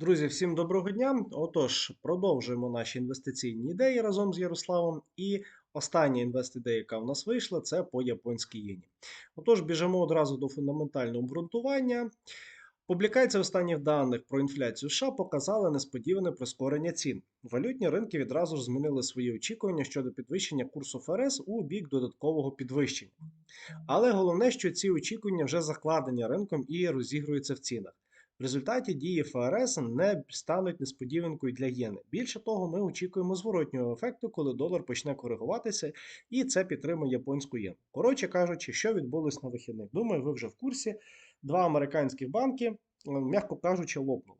Друзі, всім доброго дня. Отож, продовжуємо наші інвестиційні ідеї разом з Ярославом. І остання інвестидея, яка в нас вийшла, це по японській єні. Отож, біжимо одразу до фундаментального обґрунтування. Публікація останніх даних про інфляцію США показала несподіване прискорення цін. Валютні ринки відразу ж змінили свої очікування щодо підвищення курсу ФРС у бік додаткового підвищення. Але головне, що ці очікування вже закладені ринком і розігруються в цінах. В результаті дії ФРС не стануть несподіванкою для єни. Більше того, ми очікуємо зворотнього ефекту, коли долар почне коригуватися, і це підтримує японську єну. Коротше кажучи, що відбулось на вихідних. Думаю, ви вже в курсі. Два американські банки, е, м'яко кажучи, лопнули.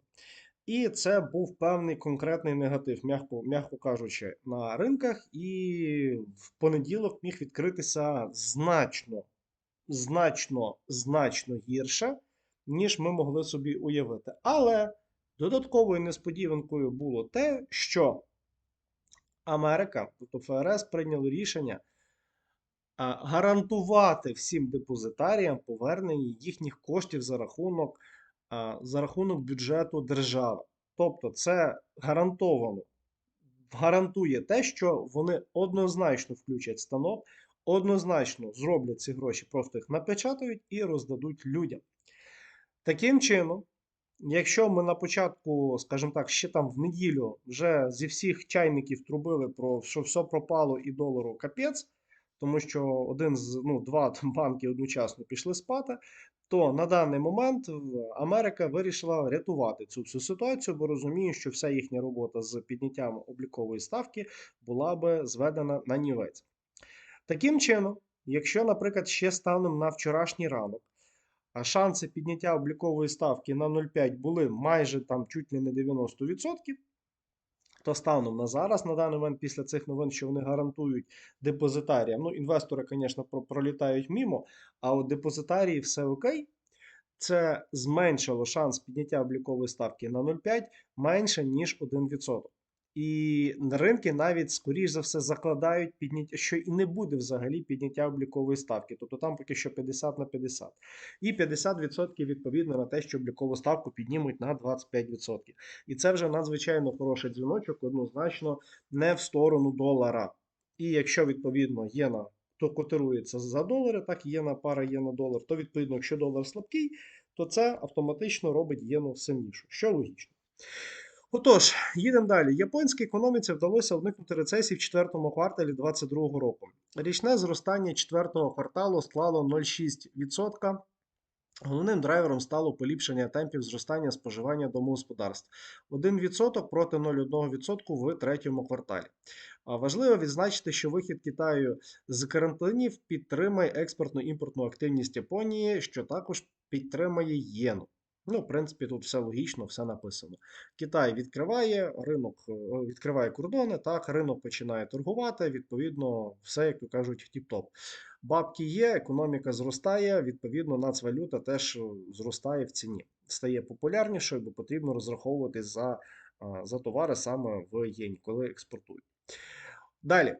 І це був певний конкретний негатив, м'яко, м'яко кажучи, на ринках. І в понеділок міг відкритися значно, значно, значно гірше ніж ми могли собі уявити. Але додатковою несподіванкою було те, що Америка, тобто ФРС, прийняли рішення гарантувати всім депозитаріям повернення їхніх коштів за рахунок, за рахунок бюджету держави. Тобто, це гарантовано гарантує те, що вони однозначно включать станок, однозначно зроблять ці гроші, просто їх напечатають і роздадуть людям. Таким чином, якщо ми на початку, скажімо так, ще там в неділю вже зі всіх чайників трубили про що все пропало і долару капець, тому що один з ну, два там банки одночасно пішли спати, то на даний момент Америка вирішила рятувати цю всю ситуацію, бо розуміє, що вся їхня робота з підняттям облікової ставки була би зведена на нівець. Таким чином, якщо, наприклад, ще станемо на вчорашній ранок, а шанси підняття облікової ставки на 0,5 були майже там чуть не на 90%. То станом на зараз, на даний момент, після цих новин, що вони гарантують депозитаріям. Ну, інвестори, звісно, пролітають мімо, а от депозитарії все окей. Це зменшило шанс підняття облікової ставки на 0,5 менше, ніж 1%. І ринки навіть, скоріш за все, закладають підняття, що і не буде взагалі підняття облікової ставки. Тобто там поки що 50 на 50. І 50% відповідно на те, що облікову ставку піднімуть на 25%. І це вже надзвичайно хороший дзвіночок, однозначно не в сторону долара. І якщо відповідно єна то котирується за долари, так єна пара єна долар, то відповідно, якщо долар слабкий, то це автоматично робить єну сильнішу, що логічно. Отож, їдемо далі. Японській економіці вдалося уникнути рецесії в четвертому кварталі 2022 року. Річне зростання четвертого кварталу склало 0,6%. Головним драйвером стало поліпшення темпів зростання споживання домогосподарств 1% проти 0,1% в третьому кварталі. Важливо відзначити, що вихід Китаю з карантинів підтримає експортно-імпортну активність Японії, що також підтримає єну. Ну, в принципі, тут все логічно, все написано. Китай відкриває ринок, е, відкриває кордони, так, ринок починає торгувати, відповідно, все, як то кажуть, тіп-топ. Бабки є, економіка зростає, відповідно, нацвалюта теж е, зростає в ціні. Стає популярнішою, бо потрібно розраховувати за, за товари саме в єні, коли експортують. Далі.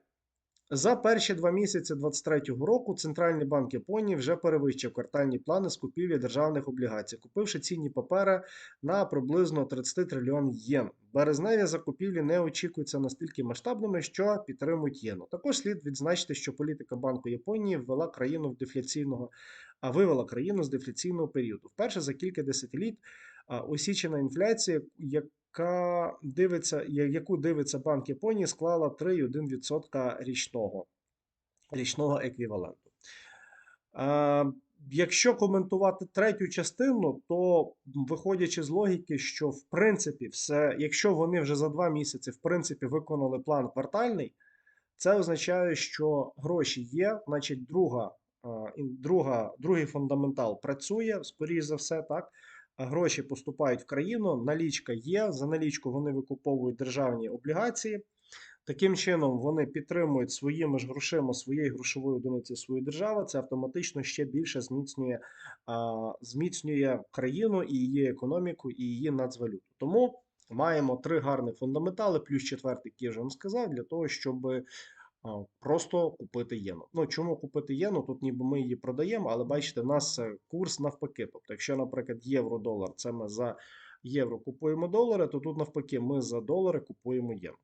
За перші два місяці 2023 року Центральний банк Японії вже перевищив квартальні плани з купівлі державних облігацій, купивши цінні папери на приблизно 30 трильйон єн. Березневі закупівлі не очікуються настільки масштабними, що підтримують єну. Також слід відзначити, що політика Банку Японії ввела країну в дефляційного, а вивела країну з дефляційного періоду. Вперше за кілька десятиліть осічена інфляція, яка дивиться, яку дивиться Банк Японії, склала 3,1% річного річного еквіваленту. Якщо коментувати третю частину, то виходячи з логіки, що в принципі, все, якщо вони вже за два місяці в принципі виконали план квартальний, це означає, що гроші є, значить, друга, друга, другий фундаментал працює, скоріш за все, так гроші поступають в країну, налічка є. За налічку вони викуповують державні облігації. Таким чином, вони підтримують своїми ж грошима своєї грошової одиниці свою державу. Це автоматично ще більше зміцнює а, зміцнює країну і її економіку, і її нацвалюту. Тому маємо три гарні фундаментали, плюс четвертий, який я вже вам сказав, для того, щоб Просто купити єну. Ну чому купити єну? Тут ніби ми її продаємо, але бачите, в нас е, курс навпаки. Тобто, якщо, наприклад, євро-долар, це ми за євро купуємо долари, то тут навпаки ми за долари купуємо євро.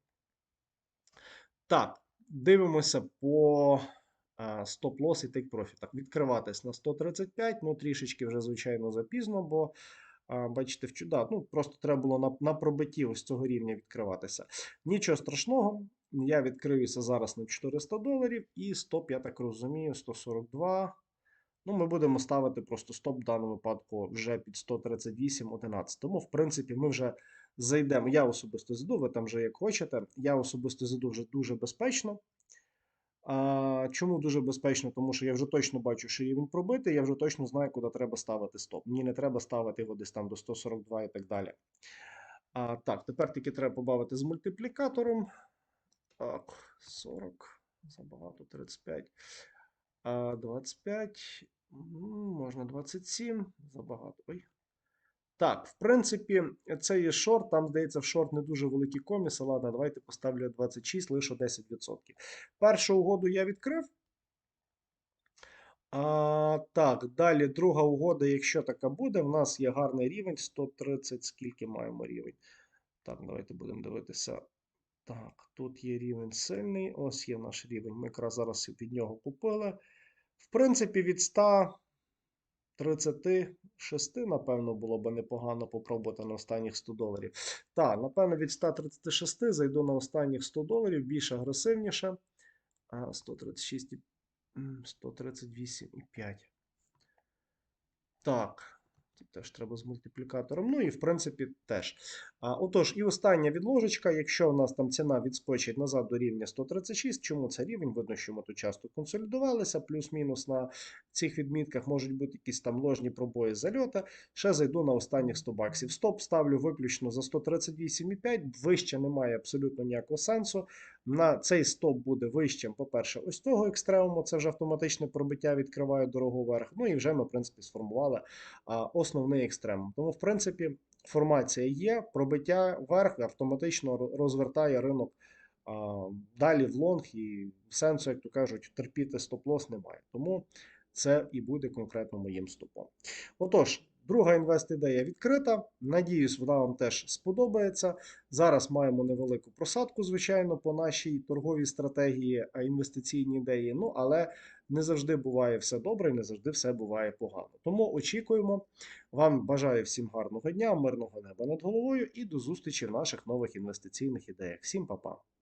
Так, дивимося по стоп-лосс і profit. Так, відкриватись на 135, ну трішечки вже, звичайно, запізно, бо бачите, вчу, да, ну, просто треба було на, на пробитті ось цього рівня відкриватися. Нічого страшного, я відкриюся зараз на 400 доларів і стоп, я так розумію, 142. Ну, ми будемо ставити просто стоп в даному випадку вже під 138.11. Тому, в принципі, ми вже зайдемо. Я особисто зайду, ви там вже як хочете. Я особисто зайду вже дуже безпечно. А, Чому дуже безпечно? Тому що я вже точно бачу, що рівень пробитий, я вже точно знаю, куди треба ставити стоп. Мені не треба ставити його десь там до 142 і так далі. А, Так, тепер тільки треба побавити з мультиплікатором. Так, 40, забагато, 35. А, 25, м, можна 27, забагато. Ой. Так, в принципі, це є шорт. Там, здається, в шорт не дуже великі коміси. Ладно, давайте поставлю 26, лише 10%. Першу угоду я відкрив. А, так, далі друга угода, якщо така буде, в нас є гарний рівень 130. Скільки маємо рівень? Так, давайте будемо дивитися. Так, тут є рівень сильний. Ось є наш рівень. Ми якраз зараз від нього купили. В принципі, від 136, напевно, було б непогано попробувати на останніх 100 доларів. Так, напевно, від 136 зайду на останніх 100 доларів, більш агресивніше. 136, 138,5. Так. Тут теж треба з мультиплікатором. Ну і в принципі теж. А, отож, і остання відложечка. Якщо у нас там ціна відскочить назад до рівня 136, чому це рівень? Видно, що ми тут часто консолідувалися, плюс-мінус на цих відмітках можуть бути якісь там ложні пробої зальота. Ще зайду на останніх 100 баксів. Стоп ставлю виключно за 138,5. Вище немає абсолютно ніякого сенсу. На цей стоп буде вищим, по-перше, ось того екстремуму. Це вже автоматичне пробиття відкриває дорогу вверх. Ну і вже ми, в принципі, сформували основний екстремум. Тому, в принципі, формація є, пробиття вверх автоматично розвертає ринок далі в лонг, і сенсу, як то кажуть, терпіти стоп-лос немає. Тому це і буде конкретно моїм стопом. Отож, друга інвест-ідея відкрита. Надіюсь, вона вам теж сподобається. Зараз маємо невелику просадку, звичайно, по нашій торговій стратегії, а інвестиційній ідеї. Ну, але не завжди буває все добре і не завжди все буває погано. Тому очікуємо. Вам бажаю всім гарного дня, мирного неба над головою і до зустрічі в наших нових інвестиційних ідеях. Всім па-па!